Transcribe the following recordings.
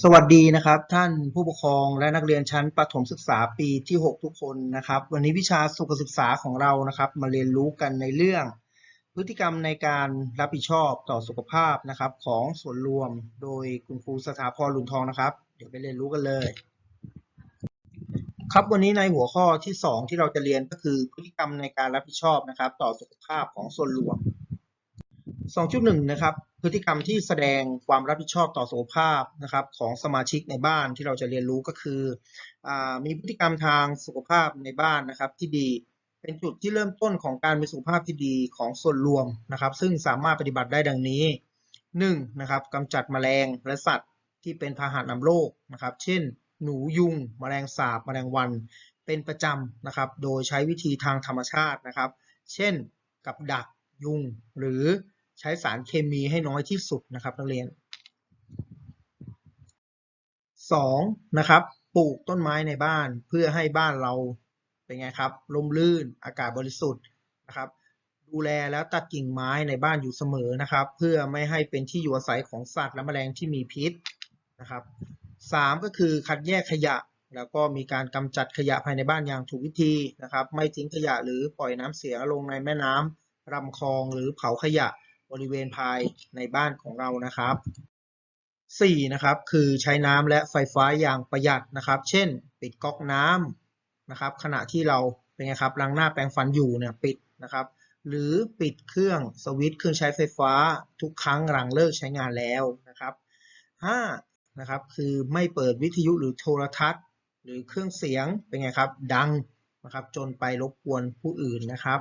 สวัสดีนะครับ ท่านผู้ปกครองและนักเรียนชั้นประถมศึกษาปีที่ 6 ทุกคนนะครับ วันนี้วิชาสุขศึกษาของเรานะครับ มาเรียนรู้กันในเรื่อง พฤติกรรมในการรับผิดชอบต่อสุขภาพนะครับ ของส่วนรวมโดยคุณครูสถาพรลุนทองนะครับ เดี๋ยวไปเรียนรู้กันเลย ครับวันนี้ในหัวข้อที่ 2 ที่เราจะเรียนก็คือพฤติกรรมในการรับผิดชอบนะครับ ต่อสุขภาพของส่วนรวม 2.1 นะครับ พฤติกรรมที่แสดงความรับผิดชอบต่อสุขภาพนะครับของสมาชิกในบ้านที่เราจะเรียนรู้ก็คืออมีพฤติกรรมทางสุขภาพในบ้านนะครับที่ดีเป็นจุดที่เริ่มต้นของการมีสุขภาพที่ดีของส่วนรวมนะครับ ซึ่งสามารถปฏิบัติได้ดังนี้ 1. นะครับกำจัดแมลงและสัตว์ที่เป็นพาหะนำโรคนะครับ เช่น หนูยุงแมลงสาบแมลงวัน เป็นประจำนะครับ โดยใช้วิธีทางธรรมชาตินะครับ เช่น กับดักยุงหรือ ใช้สารเคมีให้น้อยที่สุดนะครับนักเรียน 2. นะครับปลูกต้นไม้ในบ้านเพื่อให้บ้านเราเป็นไงครับร่มรื่นอากาศบริสุทธิ์นะครับ ดูแลแล้วตัดกิ่งไม้ในบ้านอยู่เสมอนะครับ เพื่อไม่ให้เป็นที่อยู่อาศัยของสัตว์และแมลงที่มีพิษนะครับ 3. ก็คือคัดแยกขยะ แล้วก็มีการกำจัดขยะภายในบ้านอย่างถูกวิธีนะครับ ไม่ทิ้งขยะหรือปล่อยน้ำเสียลงในแม่น้ำลำคลองหรือเผาขยะ บริเวณภายในบ้านของเรานะครับ 4. นะครับคือใช้น้ำและไฟฟ้าอย่างประหยัดนะครับ เช่น ปิดก๊อกน้ำนะครับ ขณะที่เราเป็นไงครับล้างหน้าแปรงฟันอยู่เนี่ยปิดนะครับ หรือปิดเครื่องสวิตช์เครื่องใช้ไฟฟ้าทุกครั้งหลังเลิกใช้งานแล้วนะครับ 5. นะครับคือไม่เปิดวิทยุหรือโทรทัศน์ หรือเครื่องเสียงเป็นไงครับ ดังนะครับ จนไปรบกวนผู้อื่นนะครับ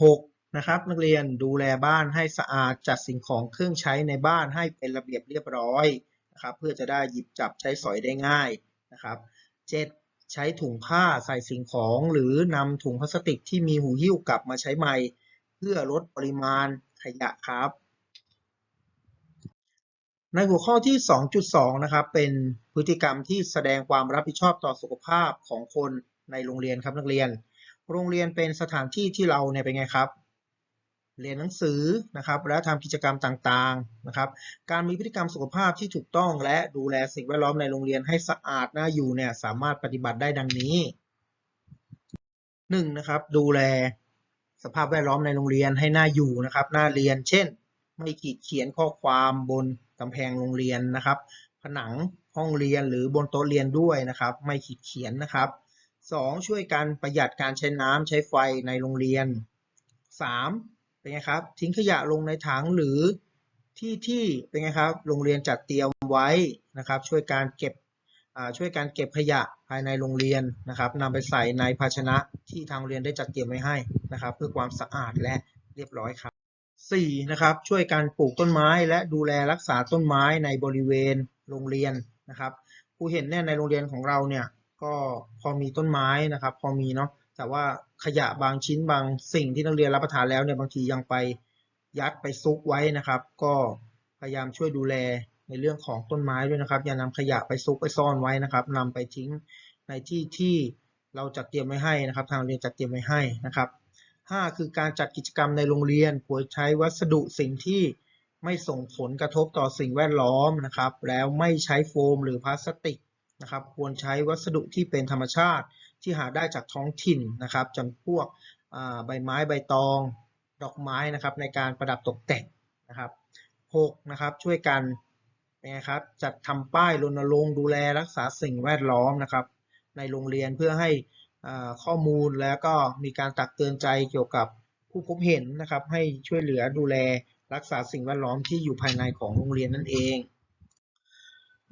6. นะครับ นักเรียนดูแลบ้านให้สะอาดจัดสิ่งของเครื่องใช้ในบ้านให้เป็นระเบียบเรียบร้อยนะครับ เพื่อจะได้หยิบจับใช้สอยได้ง่ายนะครับ 7. ใช้ถุงผ้าใส่สิ่งของหรือนำถุงพลาสติกที่มีหูหิ้วกลับมาใช้ใหม่ เพื่อลดปริมาณขยะครับ ในหัวข้อที่ 2.2 นะครับเป็นพฤติกรรมที่แสดงความรับผิดชอบต่อสุขภาพของคนในโรงเรียนครับนักเรียน โรงเรียนเป็นสถานที่ที่เราเนี่ยเป็นไงครับ เรียนหนังสือนะครับ และทำกิจกรรมต่างๆนะครับ การมีพฤติกรรมสุขภาพที่ถูกต้อง และดูแลสิ่งแวดล้อมในโรงเรียนให้สะอาดน่าอยู่เนี่ยสามารถปฏิบัติได้ดังนี้ 1. นะครับ ดูแลสภาพแวดล้อมในโรงเรียนให้น่าอยู่นะครับน่าเรียน เช่น ไม่ขีดเขียนข้อความบนกำแพงโรงเรียนนะครับ ผนังห้องเรียนหรือบนโต๊ะเรียนด้วยนะครับ ไม่ขีดเขียนนะครับ 2. ช่วยกันประหยัดการใช้น้ำใช้ไฟในโรงเรียน 3. เป็นไงครับ ทิ้งขยะลงในถังหรือที่ที่เป็นไงครับ โรงเรียนจัดเตรียมไว้นะครับ ช่วยการเก็บช่วยการเก็บขยะภายในโรงเรียนนะครับนำไปใส่ในภาชนะที่ทางโรงเรียนได้จัดเตรียมไว้ให้นะครับ เพื่อความสะอาดและเรียบร้อยครับ 4. นะครับช่วยการปลูกต้นไม้และดูแลรักษาต้นไม้ในบริเวณโรงเรียนนะครับครูเห็นเนี่ยในโรงเรียนของเราเนี่ยก็พอมีต้นไม้นะครับ พอมีเนาะ แต่ว่าขยะบางชิ้นบางสิ่งที่นักเรียนรับประทานแล้วเนี่ยบางทียังไปยัดไปซุกไว้นะครับ ก็พยายามช่วยดูแลในเรื่องของต้นไม้ด้วยนะครับ อย่านำขยะไปซุกไปซ่อนไว้นะครับนำไปทิ้งในที่ที่เราจัดเตรียมไว้ให้นะครับ ทางโรงเรียนจัดเตรียมไว้ให้นะครับ 5 คือการจัดกิจกรรมในโรงเรียนควรใช้วัสดุสิ่งที่ไม่ส่งผลกระทบต่อสิ่งแวดล้อมนะครับ แล้วไม่ใช้โฟมหรือพลาสติกนะครับ ควรใช้วัสดุที่เป็นธรรมชาติ ที่หาได้จากท้องถิ่นนะครับจำพวกใบไม้ใบตอง ดอกไม้นะครับในการประดับตกแต่งนะครับ 6. นะครับช่วยกันเป็นไงครับจัดทำป้ายรณรงค์ดูแลรักษาสิ่งแวดล้อมนะครับในโรงเรียนเพื่อให้ข้อมูลแล้วก็มีการตักเตือนใจเกี่ยวกับผู้พบเห็นนะครับให้ช่วยเหลือดูแลรักษาสิ่งแวดล้อมที่อยู่ภายในของโรงเรียนนั่นเอง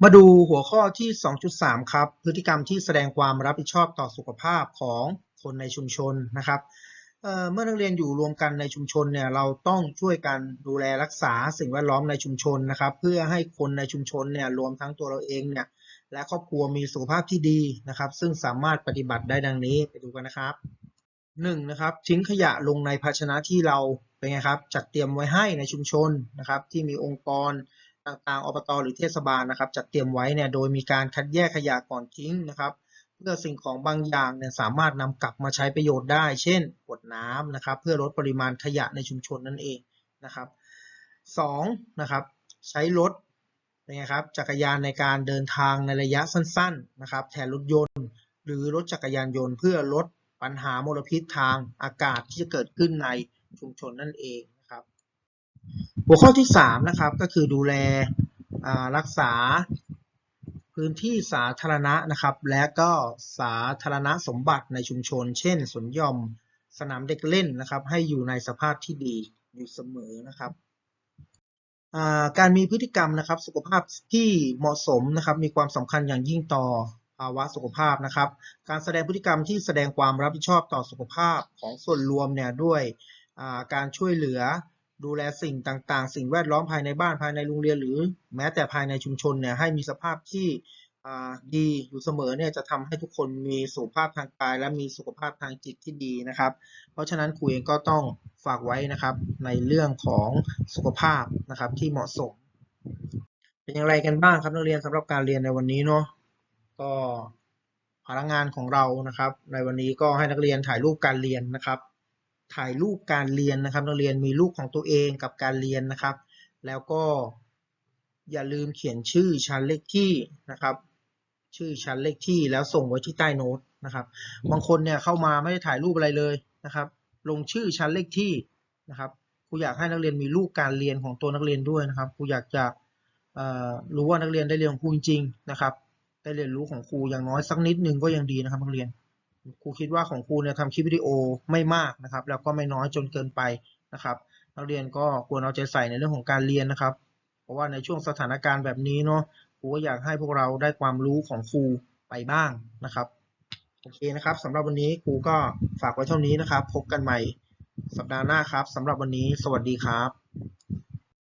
มาดูหัวข้อที่ 2.3 ครับ พฤติกรรมที่แสดงความรับผิดชอบต่อสุขภาพของคนในชุมชนนะครับเเมื่อนักเรียนอยู่รวมกันในชุมชนเนี่ยเราต้องช่วยกันดูแลรักษาสิ่งแวดล้อมในชุมชนนะครับ เพื่อให้คนในชุมชนเนี่ยรวมทั้งตัวเราเองเนี่ยและครอบครัวมีสุขภาพที่ดีนะครับ ซึ่งสามารถปฏิบัติได้ดังนี้ไปดูกันนะครับหนึ่งนะครับทิ้งขยะลงในภาชนะที่เราเป็นไงครับจัดเตรียมไว้ให้ในชุมชนนะครับ ที่มีองค์กร ต่างๆอบตหรือเทศบาลนะครับ จัดเตรียมไว้เนี่ยโดยมีการคัดแยกขยะก่อนทิ้งนะครับ เพื่อสิ่งของบางอย่างเนี่ยสามารถนำกลับมาใช้ประโยชน์ได้ เช่นขวดน้ำนะครับ เพื่อลดปริมาณขยะในชุมชนนั่นเองนะครับสองนะครับใช้รถเป็นไงครับจักรยานในการเดินทางในระยะสั้น ๆนะครับ แทนรถยนต์ หรือรถจักรยานยนต์ เพื่อลดปัญหามลพิษทางอากาศที่จะเกิดขึ้นในชุมชนนั่นเอง หัวข้อที่3นะครับก็คือดูแลรักษาพื้นที่สาธารณะนะครับ และก็สาธารณสมบัติในชุมชน เช่นสวนหย่อมสนามเด็กเล่นนะครับ ให้อยู่ในสภาพที่ดีอยู่เสมอนะครับการมีพฤติกรรมนะครับ สุขภาพที่เหมาะสมนะครับ มีความสำคัญอย่างยิ่งต่อภาวะสุขภาพนะครับ การแสดงพฤติกรรมที่แสดงความรับผิดชอบต่อสุขภาพของส่วนรวมเนี่ยด้วยการช่วยเหลือ ดูแลสิ่งต่างๆ สิ่งแวดล้อมภายในบ้านภายในโรงเรียนหรือแม้แต่ภายในชุมชนเนี่ยให้มีสภาพที่ดีอยู่เสมอเนี่ยจะทำให้ทุกคนมีสุขภาพทางกาย และมีสุขภาพทางจิตที่ดีนะครับ เพราะฉะนั้นครูเองก็ต้องฝากไว้นะครับในเรื่องของสุขภาพนะครับที่เหมาะสม เป็นอย่างไรกันบ้างครับนักเรียนสำหรับการเรียนในวันนี้เนาะก็พนักงานของเรานะครับ ในวันนี้ก็ให้นักเรียนถ่ายรูปการเรียนนะครับ ถ่ายรูปการเรียนนะครับ นักเรียนมีรูปของตัวเองกับการเรียนนะครับ แล้วก็อย่าลืมเขียนชื่อชั้นเลขที่นะครับ ชื่อชั้นเลขที่แล้วส่งไว้ที่ใต้โน้ตนะครับ บางคนเนี่ยเข้ามาไม่ได้ถ่ายรูปอะไรเลยนะครับ ลงชื่อชั้นเลขที่นะครับครูอยากให้นักเรียนมีรูปการเรียนของตัวนักเรียนด้วยนะครับครูอยากจะรู้ว่านักเรียนได้เรียนของครูจริงๆนะครับ ได้เรียนรู้ของครูอย่างน้อยสักนิดนึงก็ยังดีนะครับนักเรียน ครูคิดว่าของครูเนี่ยทำคลิปวิดีโอไม่มากนะครับ แล้วก็ไม่น้อยจนเกินไปนะครับ นักเรียนก็ควรเอาใจใส่ในเรื่องของการเรียนนะครับ เพราะว่าในช่วงสถานการณ์แบบนี้เนาะครูก็อยากให้พวกเราได้ความรู้ของครูไปบ้างนะครับโอเคนะครับสำหรับวันนี้ครูก็ฝากไว้เท่านี้นะครับ พบกันใหม่สัปดาห์หน้าครับสำหรับวันนี้ สวัสดีครับ